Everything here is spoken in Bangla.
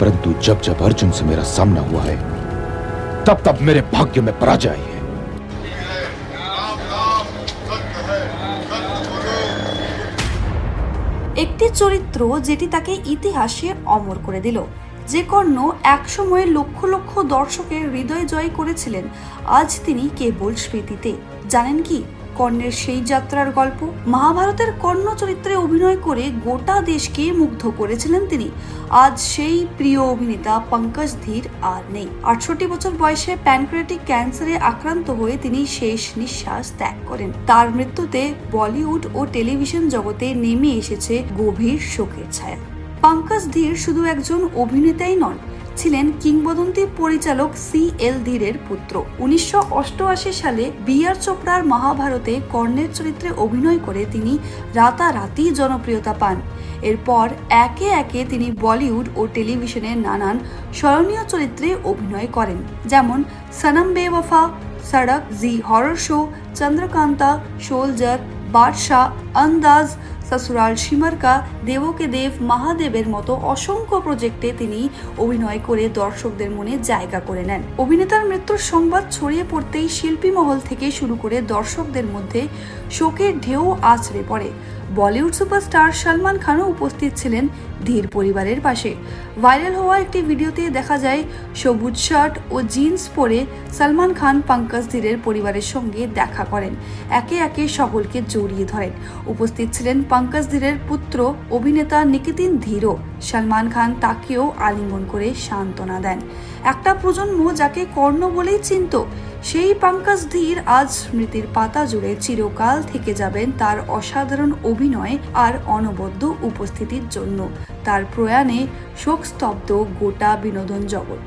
परंतु जब जब अर्जुन से मेरा सामना हुआ है तब तब मेरे भाग्य में पराजय है একটি চরিত্র যেটি তাকে ইতিহাসে অমর করে দিল যে কর্ণ একসময় লক্ষ লক্ষ দর্শকের হৃদয় জয় করেছিলেন আজ তিনি কেবল স্মৃতিতে জানেন কি কর্ণের সেই যাত্রার গল্প, মহাভারতের কর্ণ চরিত্রে অভিনয় করে গোটা দেশকে মুগ্ধ করেছিলেন তিনি। আজ সেই প্রিয় অভিনেতা পঙ্কজ ধীর আর নেই। আটষট্টি বছর বয়সে প্যানক্রিয়াটিক ক্যান্সারে আক্রান্ত হয়ে তিনি শেষ নিঃশ্বাস ত্যাগ করেন। তার মৃত্যুতে বলিউড ও টেলিভিশন জগতে নেমে এসেছে গভীর শোকের ছায়া। পঙ্কজ ধীর শুধু একজন অভিনেতাই নন ছিলেন কিংবদন্তি পরিচালক সি এল ধীরের পুত্র। উনিশশো অষ্টআশি সালে বি আর চোপড়ার মহাভারতে কর্ণের চরিত্রে অভিনয় করে তিনি রাতারাতি জনপ্রিয়তা পান। এরপর একে একে তিনি বলিউড ও টেলিভিশনে নানান স্মরণীয় চরিত্রে অভিনয় করেন, যেমন Sanam Bewafa, Sadak Zee horror show, Chandrakanta soldier Badshah, Andaz Sasural সিমারকা দেবকে দেব মহাদেবের মতো অসংখ্য প্রজেক্টে তিনি অভিনয় করে দর্শকদের মনে জায়গা করে নেন অভিনেতার মৃত্যুর সংবাদ ছড়িয়ে পড়তেই শিল্পী মহল থেকে শুরু করে দর্শকদের মধ্যে শোকের ঢেউ আছড়ে পড়ে। বলিউড সুপারস্টার সলমান খানও উপস্থিত ছিলেন ধীর পরিবারের পাশে। ভাইরাল হওয়া একটি ভিডিওতে দেখা যায়, সবুজ শার্ট ও জিন্স পরে সলমান খান পঙ্কজ ধীরের পরিবারের সঙ্গে দেখা করেন। একে একে সকলকে জড়িয়ে ধরেন। উপস্থিত ছিলেন পঙ্কজ ধীরের পুত্র অভিনেতা নিকিতিন ধীরও সলমান খান তাকেও আলিঙ্গন করে সান্ত্বনা দেন। একটা প্রজন্ম যাকে কর্ণ বলেই চিনত, সেই পঙ্কজ ধীর আজ স্মৃতির পাতা জুড়ে চিরকাল থেকে যাবেন তার অসাধারণ অভিনয় আর অনবদ্য উপস্থিতির জন্য। তার প্রয়াণে শোকস্তব্ধ গোটা বিনোদন জগৎ।